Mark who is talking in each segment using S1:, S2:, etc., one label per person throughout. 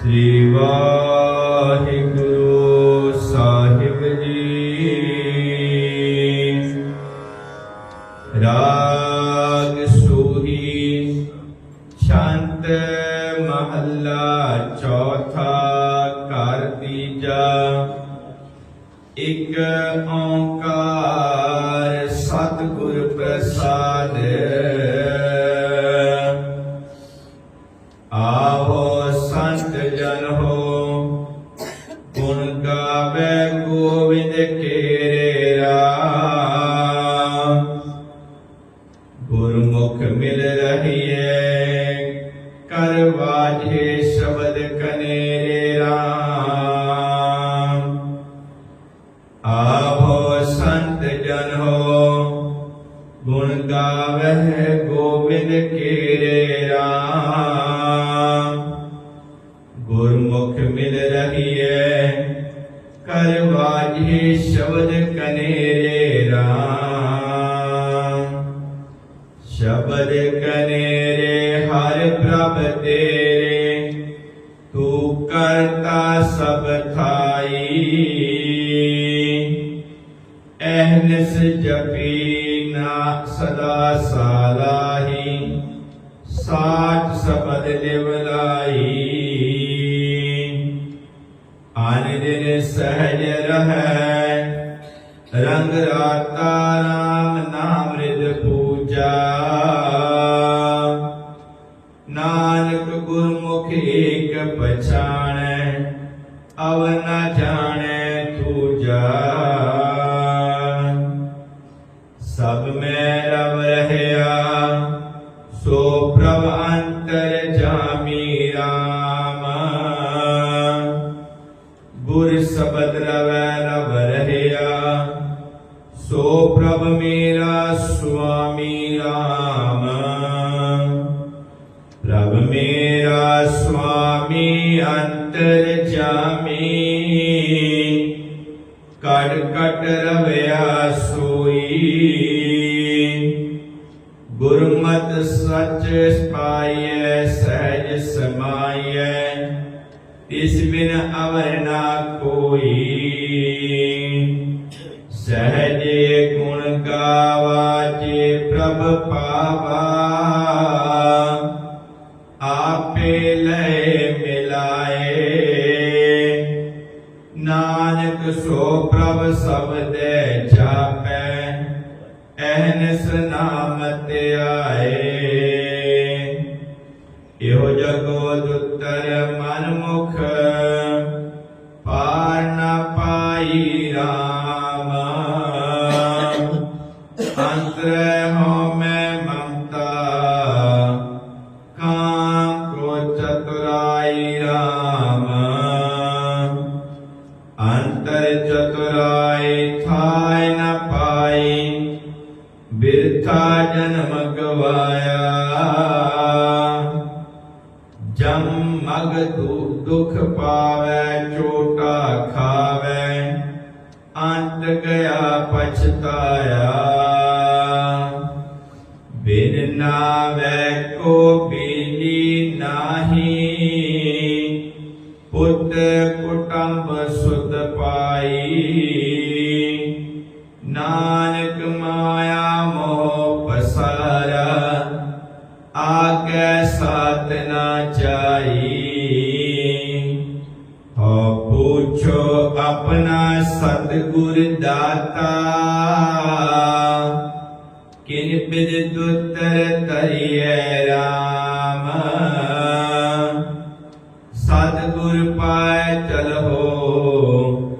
S1: ਸ੍ਰੀ ਵਾਹਿਗੁਰੂ ਸਾਹਿਬ ਜੀ। ਰਾਗ ਸੂਹੀ ਸ਼ਾਂਤ ਮਹੱਲਾ ਚੌਥਾ ਘਰ ਤੀਜਾ। ਇਕ ਓੰਕਾਰ ਸਤਿਗੁਰ ਪ੍ਰਸਾਦ। ਆਹੋ ਸੰਤ ਜਨ ਹੋ। ਗੁਣ ਗਾਵੇ ਗੋਵਿੰਦ ਕੇਰੇ ਰਾਮ। ਗੁਰਮੁਖ ਮਿਲ ਰਹੀਏ ਕਰ ਵਾਜੇ ਸ਼ਬਦ ਕਨੇਰੇ ਰਾਮ। ਆਹੋ ਸੰਤ ਜਨ ਹੋ, ਗੁਣ ਗਾਵੇ ਗੋਬਿੰਦ ਕੇਰੇ ਗੁਰਮੁਖ ਮਿਲ ਰਹੀਏ ਕਰ ਵਾਜੇ ਸ਼ਬਦ ਕਨੇਰੇ ਰਾਮ ਸ਼ਬਦ ਕਨੇਰੇ ਹਰ ਪ੍ਰਭ ਤੇਰੇ ਤੂੰ ਕਰਤਾ ਸਭ ਥਾਈ ਐਹਨਸ ਜਪੀ ਨਾ ਸਦਾ ਸਾਲਾਹੀ ਸਾਚ ਸਬਦ ਲਿਵਲਾਈ ਦਿਨ ਸਹਿਜ ਰਹੈ। ਰੰਗ ਰਾਤਾ ਰਾਮ ਨਾਮ ਰਿਦ ਪੂਜਾ। ਨਾਨਕ ਗੁਰਮੁਖ ਏਕ ਪਛਾਣੈ, ਅਵ ਨ ਜਾਣੈ ਤੂਜਾ ਸਭ ਮੇਰਾ ਗੁਰ ਸ਼ਬਦ ਰਵੈ ਰਵ ਰਹਿਆ। ਸੋ ਪ੍ਰਭ ਮੇਰਾ, ਸੁਆਮੀ ਰਾਮ। ਪ੍ਰਭ ਮੇਰਾ, ਸੁਆਮੀ ਅੰਤਰ ਜਾਮੀ। ਕੜ ਕਟ ਰਵਿਆ ਸੋਈ। ਗੁਰਮਤ ਸੱਚ ਪਾਈਐ, ਸਹਿਜ ਸਮਾਈਐ। ਇਸ ਅਵਰ ਨਾ ਕੋਈ। ਸਹਜੇ ਗੁਣ ਗਾਵਾਜੇ ਪ੍ਰਭ ਪਾਵਾ। ਆਪੇ ਲੈ ਮਿਲਾਏ। ਨਾਨਕ ਸੋ ਪ੍ਰਭ ਸਬਦੈ ਜਾਪੈ ਐਨਸ ਨਾਮ ਆਏ। ਇਹੋ ਜਗੋ ਦੁੱਤਰ ਮਨ ਮੁਖ ਪਾਈ ਰਾਮ ਅੰਤਰ ਹੋ ਮੈਂ ਮਮਤਾ ਕਾਮ ਕੋ ਚਤੁਰਾਈ ਰਾਮ ਅੰਤਰ ਚਤੁਰਾਈ ਥਾਇ ਨ ਪਾਈ ਬਿਰਥਾ ਜਨਮ ਗਵਾਇਆ ਜਮ ਮਗ ਦੁ- ਦੁਖ ਪਾਵੈ ਚੋਟਾ ਖਾ ਅੰਤ ਪਛਤਾਇਆ। ਬਿਨ ਨਾਵੈ ਕੋ ਬੀਲੀ ਨਾਹੀ। ਪੁੱਤ ਕੁਟੰਬ ਸੁਧ ਪਾਈ। ਨਾਨਕ ਮਾਇਆ ਮੋਹ ਪਸਾਰਾ। ਆਗੇ ਸਾਥ ਨਾ ਚਾਈ ਪੁੱਛੋ ਆਪਣਾ ਸਤਿਗੁਰ ਦਾਤਾ। ਕਿਨ ਬਿਦ ਦੁਤਰ ਤਰੀਏ ਰਾਮ। ਸਤਿਗੁਰ ਪਾਇ ਚਲੋ,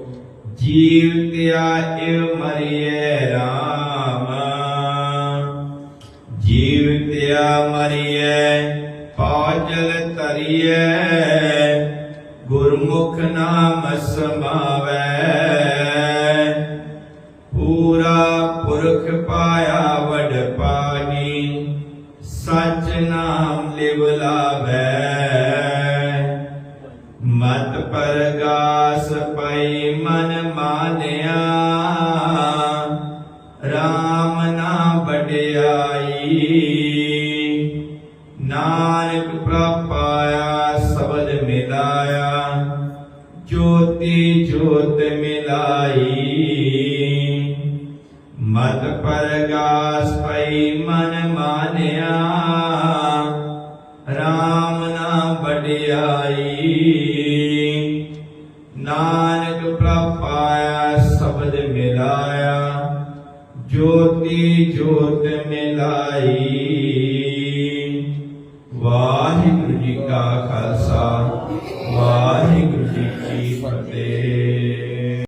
S1: ਜੀਵ ਤਿਆਇ ਮਰੀਏ ਰਾਮ। ਜੀਵ ਤਿਆ ਮਰੀਏ ਪਾਜਲ ਤਰੀਏ ਸਮਾਵੈ। ਪੂਰਾ ਪੁਰਖ ਪਾਇਆ ਵਡ ਪਾਣੀ, ਸਚ ਨਾਮ ਲਿਵ ਲਾਵੈ। ਮਤ ਪਰਗਾਸ ਪਈ ਮਨ ਮਾਨਿਆ, ਰਾਮ ਨਾਮ ਵਡਿਆਈ। ਜੋਤੀ ਜੋਤ ਮਿਲਾਈ ਮਤ ਪਰਗਾਸ ਪਈ ਮਨ ਮਾਨਿਆ RAM ਨਾ ਵਡਿਆਈ ਨਾਨਕ ਪ੍ਰਪਾਇਆ ਸ਼ਬਦ ਮਿਲਾਇਆ ਜੋਤੀ ਜੋਤ ਮਿਲਾਈ ਵਾਹਿਗੁਰੂ ਜੀ ਕਾ ਖਾਲਸਾ ਵਾਹਿਗੁਰੂ ਜੀ ਕੀ ਫਤਿਹ